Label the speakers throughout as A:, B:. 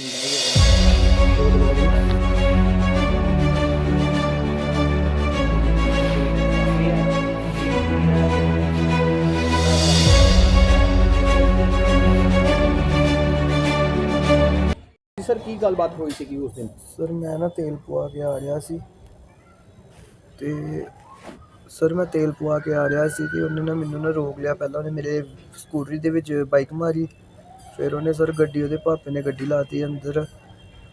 A: Sir, ਕੀ ਗੱਲਬਾਤ ਹੋਈ ਸੀਗੀ ਉਸ ਦਿਨ?
B: ਸਰ, ਮੈਂ ਨਾ ਤੇਲ ਪਵਾ ਕੇ ਆ ਰਿਹਾ ਸੀ ਤੇ ਸਰ, ਮੈਂ ਤੇਲ ਪਵਾ ਕੇ ਆ ਰਿਹਾ ਸੀ ਤੇ ਉਹਨੇ ਨਾ ਮੈਨੂੰ ਨਾ ਰੋਕ ਲਿਆ। ਪਹਿਲਾਂ ਉਹਨੇ ਮੇਰੇ ਸਕੂਟਰੀ ਦੇ ਵਿੱਚ ਬਾਈਕ ਮਾਰੀ। ਫਿਰ ਉਹਨੇ ਸਰ ਗੱਡੀ ਉਹਦੇ ਪਾਪੇ ਨੇ ਗੱਡੀ ਲਾਤੀ ਅੰਦਰ।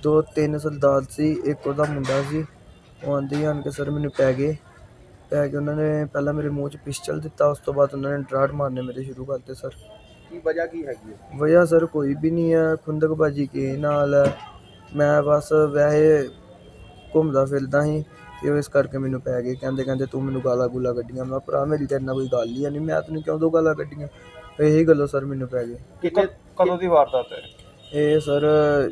B: ਦੋ ਤਿੰਨ ਸਰਦਾਰ ਸੀ ਇੱਕ ਉਹਦਾ ਮੁੰਡਾ ਸੀ। ਉਹ ਆਂਦੇ ਹੀ ਆਣ ਕੇ ਸਰ ਮੈਨੂੰ ਪੈ ਗਏ। ਪੈ ਕੇ ਉਹਨਾਂ ਨੇ ਪਹਿਲਾਂ ਮੇਰੇ ਮੂੰਹ 'ਚ ਪਿਸਟਲ ਦਿੱਤਾ ਉਸ ਤੋਂ ਬਾਅਦ ਉਹਨਾਂ ਨੇ ਡਰਾਟ ਮਾਰਨੇ ਮੇਰੇ ਸ਼ੁਰੂ ਕਰਤੇ ਸਰ।
A: ਕੀ ਵਜ੍ਹਾ ਕੀ ਹੈਗੀ ਹੈ?
B: ਵਜ੍ਹਾ ਸਰ ਕੋਈ ਵੀ ਨਹੀਂ ਹੈ ਖੁੰਦਕਬਾਜੀ ਕੇ ਨਾਲ ਹੈ। ਮੈਂ ਬਸ ਵੈਸੇ ਘੁੰਮਦਾ ਫਿਰਦਾ ਸੀ ਤੇ ਉਹ ਇਸ ਕਰਕੇ ਮੈਨੂੰ ਪੈ ਗਏ। ਕਹਿੰਦੇ ਕਹਿੰਦੇ ਤੂੰ ਮੈਨੂੰ ਗਾਲਾਂ ਗੁਲਾ ਕੱਢੀਆਂ। ਮੈਂ ਭਰਾ ਮੇਰੀ ਤੇਰੇ ਨਾਲ ਕੋਈ ਗੱਲ ਹੀ ਨਹੀਂ ਮੈਂ ਤੈਨੂੰ ਕਿਉਂ ਦੋ ਗਾਲਾਂ ਕੱਢੀਆਂ? ਇਹੀ ਗੱਲੋਂ ਸਰ ਮੈਨੂੰ ਪੈ ਗਏ।
A: ਕਿੰਨੇ
C: ਕਦੋਂ ਦੀ ਵਾਰਦਾਤ ਹੈ?
B: ਇਹ ਸਰ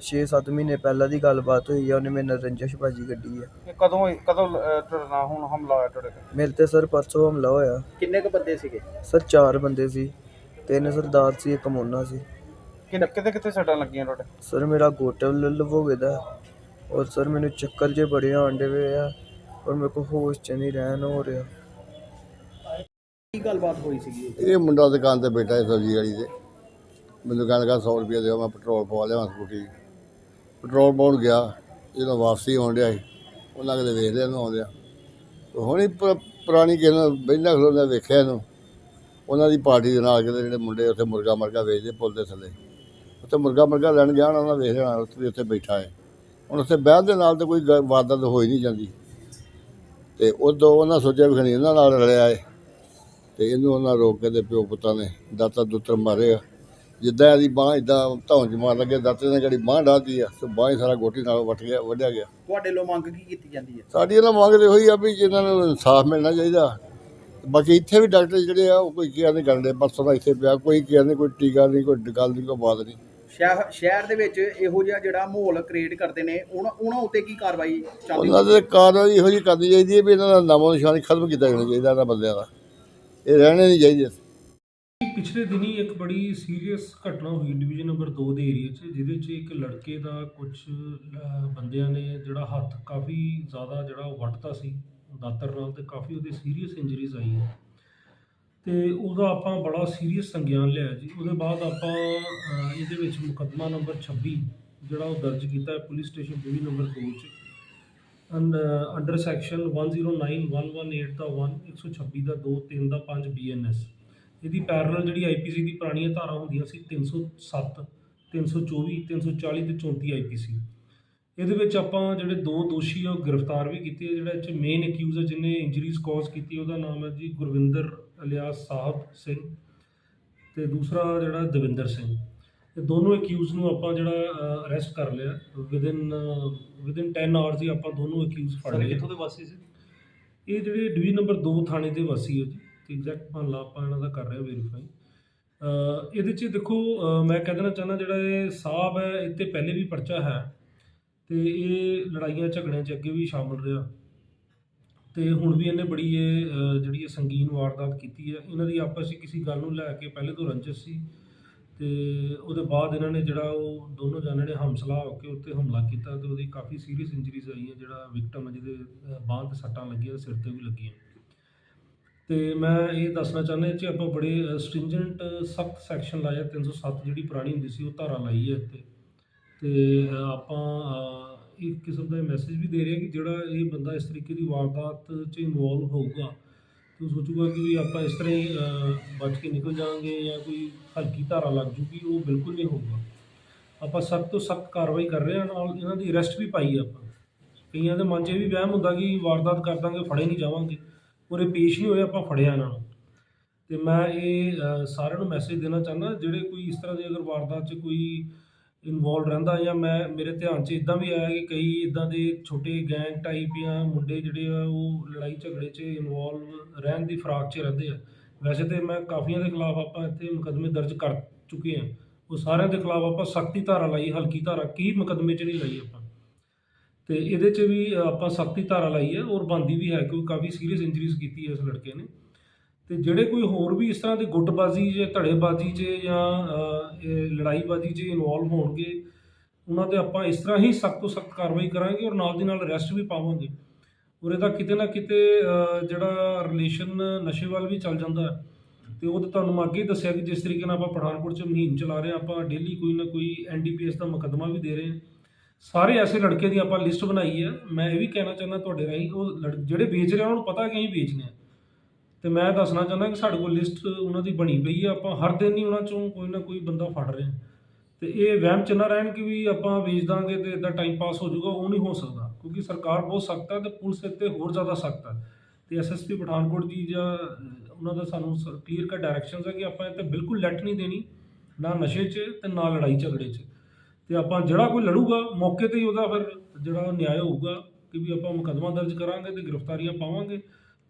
B: 6-7 ਮਹੀਨੇ ਪਹਿਲਾਂ ਦੀ ਗੱਲਬਾਤ ਹੋਈ ਹੈ ਉਹਨੇ ਮੇਰੇ ਨਾਲ ਰੰਜਸ਼ ਕੱਢੀ ਹੈ
C: ਇਹ ਕਦੋਂ ਹੋਈ? ਕਦੋਂ ਅਹ, ਤੁਹਾਡੇ ਨਾਲ ਹੁਣ ਹਮਲਾ ਹੋਇਆ ਤੁਹਾਡੇ ਤੇ?
B: ਮੇਰੇ ਤੇ ਸਰ ਪਰਸੋਂ ਹਮਲਾ ਹੋਇਆ।
A: ਕਿੰਨੇ ਕ ਬੰਦੇ ਸੀਗੇ?
B: ਸਰ ਚਾਰ ਬੰਦੇ ਸੀ ਤਿੰਨ ਸਰਦਾਰ ਸੀ ਇੱਕ ਮੋਨਾ ਸੀ।
C: ਕਿ ਕਿਤੇ ਕਿਤੇ ਸੱਟਾਂ ਲੱਗੀਆਂ ਤੁਹਾਡੇ?
B: ਸਰ ਮੇਰਾ ਗੋਟਾ ਲੱਲਵ ਹੋ ਗਿਆ ਦਾ। ਔਰ ਸਰ ਮੈਨੂੰ ਚੱਕਰ ਜੇ ਬੜੇ ਆਉਂਦੇ ਵੇ ਆ ਔਰ ਮੇਰੇ ਕੋ ਹੋਸ਼ ਚ ਨਹੀਂ ਰਹਿਣ ਹੋ ਰਿਹਾ।
A: ਕੀ ਗੱਲਬਾਤ ਹੋਈ ਸੀਗੀ?
D: ਇਹ ਮੁੰਡਾ ਦੁਕਾਨ ਤੇ ਬੈਠਾ ਹੈ ਸਬਜ਼ੀ ਵਾਲੀ ਤੇ। ਮੈਨੂੰ ਕਹਿਣ ਲੱਗਾ 100 ਰੁਪਏ ਦਿਓ, ਮੈਂ ਪੈਟਰੋਲ ਪਵਾ ਲਿਆ ਸਕੂਟੀ। ਪੈਟਰੋਲ ਪਾਉਣ ਗਿਆ, ਜਦੋਂ ਵਾਪਸੀ ਆਉਣ ਡਿਆ ਸੀ, ਉਹਨਾਂ ਕਿਤੇ ਵੇਖ ਲਿਆ ਇਹਨੂੰ ਆਉਂਦਿਆ ਹੁਣੀ ਪੁਰਾਣੀ ਕਿਸੇ ਨੂੰ ਬਹਿੰਦਾ ਖਲੋਂਦਾ ਵੇਖਿਆ ਇਹਨੂੰ। ਉਹਨਾਂ ਦੀ ਪਾਰਟੀ ਦੇ ਨਾਲ ਕਿਤੇ ਜਿਹੜੇ ਮੁੰਡੇ ਉੱਥੇ ਮੁਰਗਾ ਮਰਗਾ ਵੇਚਦੇ ਪੁੱਲ ਦੇ ਥੱਲੇ। ਉੱਥੇ ਮੁਰਗਾ ਮਰਗਾ ਲੈਣ ਜਾਣ ਉਹਨਾਂ ਵੇਖ ਲਿਆ ਉੱਥੇ ਵੀ ਉੱਥੇ ਬੈਠਾ ਹੈ। ਹੁਣ ਉੱਥੇ ਬਹਿਣ ਦੇ ਨਾਲ ਤਾਂ ਕੋਈ ਗ- ਵਾਰਦਾਤ ਹੋ ਹੀ ਨਹੀਂ ਜਾਂਦੀ। ਤੇ ਉਦੋਂ ਉਹਨਾਂ ਸੋਚਿਆ ਵੀ ਖਣੀ ਇਹਨਾਂ ਨਾਲ ਰਲਿਆ ਏ। ਤੇ ਇਹਨੂੰ ਉਹਨਾਂ ਰੋਕ ਕੇ ਤੇ ਪਿਓ ਪੁੱਤਾਂ ਨੇ ਦਾਤਾ ਦੁੱਤਰ ਮਾਰੇ ਆ। ਜਿੱਦਾਂ ਇਹਦੀ ਬਾਹ ਇਦਾਂ ਧੌਣ ਚ ਮਾਰ ਲੱਗੇ ਦਾਤੇ ਨੇ ਜਿਹੜੀ ਬਾਹ ਡਾਤੀ ਆ ਤੇ ਬਾਹ ਹੀ ਸਾਰਾ ਗੋਟੀ ਨਾਲ ਵੱਟ ਗਿਆ ਵੱਢਿਆ ਗਿਆ।
A: ਤੁਹਾਡੇ ਲੋ ਮੰਗ ਕੀ ਕੀਤੀ ਜਾਂਦੀ ਹੈ?
D: ਸਾਡੀ ਇਹਨਾਂ ਮੰਗ ਤੇ ਹੋਈ ਆ ਵੀ ਇਹਨਾਂ ਨੂੰ ਇਨਸਾਫ ਮਿਲਣਾ ਚਾਹੀਦਾ। ਬਾਕੀ ਇੱਥੇ ਵੀ ਡਾਕਟਰ ਜਿਹੜੇ ਆ ਉਹ ਕੋਈ ਕੇਅਰ ਨਹੀਂ ਕਰਦੇ ਪਰਸੋਂ ਦਾ ਇੱਥੇ ਪਿਆ ਕੋਈ ਕੇਅਰ ਨਹੀਂ ਕੋਈ ਟੀਕਾ ਨਹੀਂ ਕੋਈ ਗੱਲ ਨਹੀਂ ਕੋਈ ਬਾਤ ਨਹੀਂ
A: ਸ਼ਹਿਰ ਸ਼ਹਿਰ ਦੇ ਵਿੱਚ ਇਹੋ ਜਿਹਾ ਜਿਹੜਾ ਮਾਹੌਲ ਕ੍ਰੀਏਟ ਕਰਦੇ ਨੇ ਉਹਨਾਂ ਉਹਨਾਂ ਉੱਤੇ ਕੀ ਕਾਰਵਾਈ ਚੱਲਦੀ
D: ਉਹਨਾਂ ਦੇ ਕਾਰਵਾਈ ਇਹੋ ਜਿਹੀ ਕਰਨੀ ਚਾਹੀਦੀ ਹੈ ਵੀ ਇਹਨਾਂ ਦਾ ਨਾਮੋ ਨਿਸ਼ਾਨ ਖਤਮ ਕੀਤਾ ਜਾਣਾ ਚਾਹੀਦਾ ਇਹਨਾਂ ਬੰਦਿਆਂ ਦਾ। ਇਹ ਰਹਿਣੇ ਨਹੀਂ ਚਾਹੀਦੇ।
E: ਪਿਛਲੇ ਦਿਨੀ ਇੱਕ ਬੜੀ ਸੀਰੀਅਸ ਘਟਨਾ ਹੋਈ ਡਿਵੀਜ਼ਨ ਨੰਬਰ 2 ਦੇ ਏਰੀਆ 'ਚ, ਜਿਹਦੇ 'ਚ ਇੱਕ ਲੜਕੇ ਦਾ ਕੁਝ ਬੰਦਿਆਂ ਨੇ ਜਿਹੜਾ ਹੱਥ ਕਾਫੀ ਜ਼ਿਆਦਾ ਜਿਹੜਾ ਉਹ ਵੱਢਤਾ ਸੀ, ਦਾਤਰ ਨਾਲ ਤੇ ਕਾਫੀ ਉਹਦੇ ਸੀਰੀਅਸ ਇੰਜਰੀਜ਼ ਆਈਆਂ ਤੇ ਉਹਦਾ ਆਪਾਂ ਬੜਾ ਸੀਰੀਅਸ ਸੰਗਿਆਨ ਲਿਆ ਜੀ। ਉਹਦੇ ਬਾਅਦ ਆਪਾਂ ਇਹਦੇ ਵਿੱਚ ਮੁਕੱਦਮਾ ਨੰਬਰ 26 ਜਿਹੜਾ ਉਹ ਦਰਜ ਕੀਤਾ ਹੈ ਪੁਲਿਸ ਸਟੇਸ਼ਨ ਡਿਵੀਜ਼ਨ ਨੰਬਰ 2 'ਚ। ਅੰਡਰ ਸੈਕਸ਼ਨ 109118 ਦਾ 1 126 ਦਾ 2 3 ਦਾ 5 ਬੀਐਨਐਸ ਇਹਦੀ ਪੈਰਲਲ ਜਿਹੜੀ ਆਈਪੀਸੀ ਦੀ ਪੁਰਾਣੀਆਂ ਧਾਰਾ ਹੁੰਦੀਆਂ ਸੀ 307 324 340 ਤੇ 34 ਆਈਪੀਸੀ ਇਹਦੇ ਵਿੱਚ ਆਪਾਂ ਜਿਹੜੇ ਦੋ ਦੋਸ਼ੀ ਆ ਉਹ ਗ੍ਰਿਫਤਾਰ ਵੀ ਕੀਤੇ ਆ ਜਿਹੜਾ ਇਹ 'ਚ ਮੇਨ ਅਕਿਊਜ਼ ਹੈ ਜਿਹਨੇ ਇੰਜਰੀਜ਼ ਕਾਜ਼ ਕੀਤੀ ਉਹਦਾ ਨਾਮ ਹੈ ਜੀ ਗੁਰਵਿੰਦਰ ਅਲਿਆਸ ਸਾਹਿਬ ਸਿੰਘ ਤੇ ਦੂਸਰਾ ਜਿਹੜਾ ਦਵਿੰਦਰ ਸਿੰਘ। ਇਹ ਦੋਨੋਂ ਅਕਿਊਜ਼ ਨੂੰ ਆਪਾਂ ਜਿਹੜਾ ਅਰੈਸਟ ਕਰ ਲਿਆ। ਵਿਦਿਨ ਵਿਦਿਨ 10 ਆਵਰਸ ਹੀ ਆਪਾਂ ਦੋਨੋਂ ਅਕਿਊਜ਼ ਫੜ ਲਏ। ਕਿੱਥੋਂ ਦੇ ਵਾਸੀ ਸੀ? ਇਹ ਜਿਹੜੇ ਡਿਵੀਜ਼ਨ ਨੰਬਰ 2 ਥਾਣੇ ਦੇ ਵਾਸੀ ਹੈ ਜੀ। ਤੇ ਐਗਜ਼ੈਕਟ ਮਹੱਲਾ ਆਪਾਂ ਇਹਨਾਂ ਦਾ ਕਰ ਰਹੇ ਹਾਂ ਵੈਰੀਫਾਈ ਇਹਦੇ 'ਚ ਦੇਖੋ ਮੈਂ ਕਹਿ ਦੇਣਾ ਚਾਹੁੰਦਾ ਜਿਹੜਾ ਇਹ ਸਾਹਬ ਹੈ, ਇਹ 'ਤੇ ਪਹਿਲੇ ਵੀ ਪਰਚਾ ਹੈ ਤੇ ਇਹ ਲੜਾਈਆਂ ਝਗੜਿਆਂ 'ਚ ਅੱਗੇ ਵੀ ਸ਼ਾਮਲ ਰਿਹਾ। ਤੇ ਹੁਣ ਵੀ ਇਹਨੇ ਬੜੀ ਇਹ ਜਿਹੜੀ ਇਹ ਸੰਗੀਨ ਵਾਰਦਾਤ ਕੀਤੀ ਹੈ, ਇਹਨਾਂ ਦੀ ਆਪਸ ਵਿੱਚ ਕਿਸੇ ਗੱਲ ਨੂੰ ਲੈ ਕੇ ਪਹਿਲੇ ਤੋਂ ਰੰਜਿਸ਼ ਸੀ ਤੇ ਉਹਦੇ ਬਾਅਦ ਇਹਨਾਂ ਨੇ ਜਿਹੜਾ ਉਹ ਦੋਨੋਂ ਜਾਣਿਆਂ ਨੇ ਹਮਸਲਾ ਹੋ ਕੇ ਉੱਤੇ ਹਮਲਾ ਕੀਤਾ ਤੇ ਉਹਦੀ ਕਾਫੀ ਸੀਰੀਅਸ ਇੰਜਰੀਜ਼ ਆਈਆਂ, ਜਿਹੜਾ ਵਿਕਟਮ ਹੈ ਜਿਹਦੇ, ਅਹ ਬਾਂਹ ਤੇ ਸੱਟਾਂ ਲੱਗੀਆਂ, ਸਿਰ ਤੇ ਵੀ ਲੱਗੀਆਂ। ਤੇ ਮੈਂ ਇਹ ਦੱਸਣਾ ਚਾਹੁੰਦਾ ਇਹ 'ਚ ਆਪਾਂ ਬੜੇ ਸਟ੍ਰਿੰਜੈਂਟ ਸਖਤ ਸੈਕਸ਼ਨ ਲਾਇਆ 307 ਜਿਹੜੀ ਪੁਰਾਣੀ ਹੁੰਦੀ ਸੀ, ਉਹ ਧਾਰਾ ਲਾਈ ਹੈ ਇੱਥੇ। ਤੇ ਆਪਾਂ ਇੱਕ ਕਿਸਮ ਦਾ ਮੈਸੇਜ ਵੀ ਦੇ ਰਹੇ ਹਾਂ ਕਿ ਜਿਹੜਾ ਇਹ ਬੰਦਾ ਇਸ ਤਰੀਕੇ ਦੀ ਵਾਰਦਾਤ 'ਚ ਇਨਵੋਲਵ ਹੋਊਗਾ, ਤੇ ਉਹ ਸੋਚੂਗਾ ਕਿ ਵੀ ਆਪਾਂ ਇਸ ਤਰ੍ਹਾਂ ਹੀ ਬਚ ਕੇ ਨਿਕਲ ਜਾਵਾਂਗੇ ਜਾਂ ਕੋਈ ਹਲਕੀ ਧਾਰਾ ਲੱਗ ਜੂਗੀ, ਉਹ ਬਿਲਕੁਲ ਨਹੀਂ ਹੋਊਗਾ। ਆਪਾਂ ਸਖਤ ਤੋਂ ਸਖਤ ਕਾਰਵਾਈ ਕਰ ਰਹੇ ਹਾਂ ਨਾਲ ਇਹਨਾਂ ਦੀ ਅਰੈਸਟ ਵੀ ਪਾਈ ਆਪਾਂ। ਕਈਆਂ ਦੇ ਮਨ 'ਚ ਇਹ ਵੀ ਵਹਿਮ ਹੁੰਦਾ ਕਿ ਵਾਰਦਾਤ ਕਰ ਦਾਂਗੇ, ਫੜੇ ਨਹੀਂ ਜਾਵਾਂਗੇ। ਪੂਰੇ ਪੇਸ਼ ਨਹੀਂ ਹੋਏ, ਆਪਾਂ ਫੜਿਆ ਇਹਨਾਂ ਨੂੰ। ਤੇ ਮੈਂ ਇਹ ਸਾਰਿਆਂ ਨੂੰ ਮੈਸੇਜ ਦੇਣਾ ਚਾਹੁੰਦਾ, ਜਿਹੜੇ ਕੋਈ ਇਸ ਤਰ੍ਹਾਂ ਦੀ ਅਗਰ ਵਾਰਦਾਤ 'ਚ ਕੋਈ ਇਨਵੋਲਵ ਰਹਿੰਦਾ ਜਾਂ ਮੈਂ, ਮੇਰੇ ਧਿਆਨ 'ਚ ਇਦਾਂ ਵੀ ਆਇਆ ਕਿ ਕਈ ਇਦਾਂ ਦੇ ਛੋਟੇ ਗੈਂਗ ਟਾਈਪ ਜਾਂ ਮੁੰਡੇ ਜਿਹੜੇ ਆ, ਉਹ ਲੜਾਈ ਝਗੜੇ 'ਚ ਇਨਵੋਲਵ ਰਹਿਣ ਦੀ ਫਰਾਕ 'ਚ ਰਹਿੰਦੇ ਆ। ਵੈਸੇ ਤੇ ਮੈਂ ਕਾਫੀਆਂ ਦੇ ਖਿਲਾਫ ਆਪਾਂ ਇੱਥੇ ਮੁਕੱਦਮੇ ਦਰਜ ਕਰ ਚੁੱਕੇ ਆ। ਉਹ ਸਾਰਿਆਂ ਦੇ ਖਿਲਾਫ ਆਪਾਂ ਸਖਤੀ ਧਾਰਾ ਲਾਈ, ਹਲਕੀ ਧਾਰਾ, ਕੀ ਮੁਕੱਦਮੇ 'ਚ ਨਹੀਂ ਲਾਈ ਆਪਾਂ। ਤੇ ਇਹਦੇ 'ਚ ਵੀ ਆਪਾਂ ਸਖਤੀ ਧਾਰਾ ਲਾਈ ਹੈ ਔਰ ਬੰਦੀ ਵੀ ਹੈ ਕਿਉਂਕਿ ਕਾਫੀ ਸੀਰੀਅਸ ਇੰਜਰੀਜ਼ ਕੀਤੀ ਹੈ ਇਸ ਲੜਕੇ ਨੇ। ਤੇ ਜਿਹੜੇ ਕੋਈ ਹੋਰ ਵੀ ਇਸ ਤਰ੍ਹਾਂ ਦੇ ਗੁੱਟਬਾਜ਼ੀ ਜਾਂ, ਧੜੇਬਾਜ਼ੀ 'ਚ ਜਾਂ ਲੜਾਈਬਾਜ਼ੀ 'ਚ ਇਨਵੋਲਵ ਹੋਣਗੇ, ਉਹਨਾਂ ਤੇ ਆਪਾਂ ਇਸ ਤਰ੍ਹਾਂ ਹੀ ਸਖਤ ਤੋਂ ਸਖਤ ਕਾਰਵਾਈ ਕਰਾਂਗੇ ਔਰ ਨਾਲ ਦੀ ਨਾਲ ਅਰੈਸਟ ਵੀ ਪਾਵਾਂਗੇ। ਔਰ ਇਹਦਾ ਕਿਤੇ ਨਾ ਕਿਤੇ ਜਿਹੜਾ ਰਿਲੇਸ਼ਨ ਨਸ਼ੇ ਵੱਲ ਵੀ ਚੱਲ ਜਾਂਦਾ ਹੈ, ਤੇ ਉਹ ਤਾਂ ਤੁਹਾਨੂੰ ਮੈਂ ਅੱਗੇ ਹੀ ਦੱਸਿਆ ਕਿ ਜਿਸ ਤਰੀਕੇ ਨਾਲ ਆਪਾਂ ਪਠਾਨਕੋਟ 'ਚ ਮੁਹਿੰਮ ਚਲਾ ਰਹੇ ਹਾਂ, ਆਪਾਂ ਡੇਲੀ ਕੋਈ ਨਾ ਕੋਈ ਐਨਡੀਪੀਐਸ ਦਾ ਮੁਕੱਦਮਾ ਵੀ ਦੇ ਰਹੇ ਹਾਂ। ਸਾਰੇ ਐਸੇ ਲੜਕੇ ਦੀ ਆਪਾਂ ਲਿਸਟ ਬਣਾਈ ਹੈ ਮੈਂ ਇਹ ਵੀ ਕਹਿਣਾ ਚਾਹੁੰਦਾ ਤੁਹਾਡੇ ਰਾਹੀਂ ਉਹ ਲੜ- ਜਿਹੜੇ ਵੇਚ ਰਹੇ ਆ, ਉਹਨਾਂ ਨੂੰ ਪਤਾ ਕਿ ਅਸੀਂ ਵੇਚਨੇ ਆ। ਤੇ ਮੈਂ ਦੱਸਣਾ ਚਾਹੁੰਦਾ ਕਿ ਸਾਡੇ ਕੋਲ ਲਿਸਟ ਉਹਨਾਂ ਦੀ ਬਣੀ ਪਈ ਹੈ ਆਪਾਂ ਹਰ ਦਿਨ ਹੀ ਉਹਨਾਂ ਚੋਂ ਕੋਈ ਨਾ ਕੋਈ ਬੰਦਾ ਫੜ ਰਹੇ ਹਾਂ ਤੇ ਇਹ ਵਹਿਮ ਚ ਨਾ ਰਹਿਣ ਕਿ ਵੀ ਆਪਾਂ ਵੇਚ ਦਾਂਗੇ ਤੇ ਇਦਾਂ ਟਾਈਮ ਪਾਸ ਹੋ ਜਾਊਗਾ ਉਹ ਨਹੀਂ ਹੋ ਸਕਦਾ। ਕਿਉਂਕਿ ਸਰਕਾਰ ਬਹੁਤ ਸਖਤ ਹੈ ਤੇ ਪੁਲਿਸ ਇੱਥੇ ਹੋਰ ਜ਼ਿਆਦਾ ਸਖਤ ਹੈ ਤੇ ਐਸਐਸਪੀ ਪਠਾਨਕੋਟ ਜੀ ਜਾਂ ਅਹ, ਉਹਨਾਂ ਦਾ ਸਾਨੂੰ ਕਲੀਅਰ ਕਟ ਡਾਇਰੈਕਸ਼ਨਸ ਹੈ ਕਿ ਆਪਾਂ ਇੱਥੇ ਬਿਲਕੁਲ ਲੈਟ ਨਹੀਂ ਦੇਣੀ। ਨਾ ਨਸ਼ੇ 'ਚ ਤੇ ਨਾ ਲੜਾਈ ਝਗੜੇ 'ਚ। ਤੇ ਆਪਾਂ ਜਿਹੜਾ ਕੋਈ ਲੜੂਗਾ, ਮੌਕੇ ਤੇ ਹੀ ਉਹਦਾ ਫਿਰ ਜਿਹੜਾ ਨਿਆਂ ਹੋਊਗਾ ਕਿ ਵੀ ਆਪਾਂ ਮੁਕੱਦਮਾ ਦਰਜ ਕਰਾਂਗੇ ਤੇ ਗ੍ਰਿਫਤਾਰੀਆਂ ਪਾਵਾਂਗੇ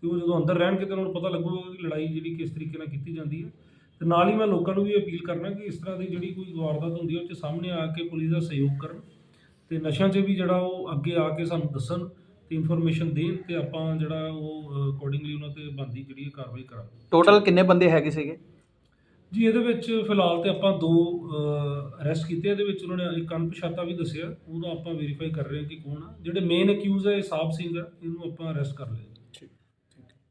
E: ਤੇ ਉਹ ਜਦੋਂ ਅੰਦਰ ਰਹਿਣਗੇ ਤੇ ਉਹਨਾਂ ਨੂੰ ਪਤਾ ਲੱਗੂਗਾ ਕਿ ਲੜਾਈ ਜਿਹੜੀ ਕਿਸ ਤਰੀਕੇ ਨਾਲ ਕੀਤੀ ਜਾਂਦੀ ਹੈ। ਤੇ ਨਾਲ ਹੀ ਮੈਂ ਲੋਕਾਂ ਨੂੰ ਵੀ ਅਪੀਲ ਕਰਨਾ ਕਿ ਇਸ ਤਰ੍ਹਾਂ ਦੀ ਜਿਹੜੀ ਕੋਈ ਵਾਰਦਾਤ ਹੁੰਦੀ ਹੈ, ਉਹ 'ਚ ਸਾਹਮਣੇ ਆ ਕੇ ਪੁਲਿਸ ਦਾ ਸਹਿਯੋਗ ਕਰਨ ਤੇ ਨਸ਼ਿਆਂ 'ਚ ਵੀ ਜਿਹੜਾ ਉਹ ਅੱਗੇ ਆ ਕੇ ਸਾਨੂੰ ਦੱਸਣ ਤੇ ਇਨਫੋਰਮੇਸ਼ਨ ਦੇਣ ਤੇ ਆਪਾਂ ਜਿਹੜਾ ਉਹ ਅਕੋਰਡਿੰਗਲੀ ਉਹਨਾਂ ਤੇ ਬੰਦੀ ਜਿਹੜੀ ਕਾਰਵਾਈ ਕਰਾਂਗੇ।
A: ਟੋਟਲ ਕਿੰਨੇ ਬੰਦੇ ਹੈਗੇ ਸੀਗੇ?
E: ਜੀ, ਇਹਦੇ ਵਿੱਚ ਫਿਲਹਾਲ ਤੇ ਆਪਾਂ ਦੋ ਅਰੈਸਟ ਕੀਤੇ। ਇਹਦੇ ਵਿੱਚ ਉਹਨਾਂ ਨੇ ਇੱਕ ਅਣਪਛਾਤਾ ਵੀ ਦੱਸਿਆ। ਉਹਦਾ ਆਪਾਂ ਵੈਰੀਫਾਈ ਕਰ ਰਹੇ ਹਾਂ ਕਿ ਕੌਣ ਆ। ਜਿਹੜੇ ਮੇਨ ਅਕਿਊਜ਼ ਹੈ ਇਹ ਸਾਹਿਬ ਸਿੰਘ ਆ। ਇਹਨੂੰ ਆਪਾਂ ਅਰੈਸਟ ਕਰ ਲਿਆ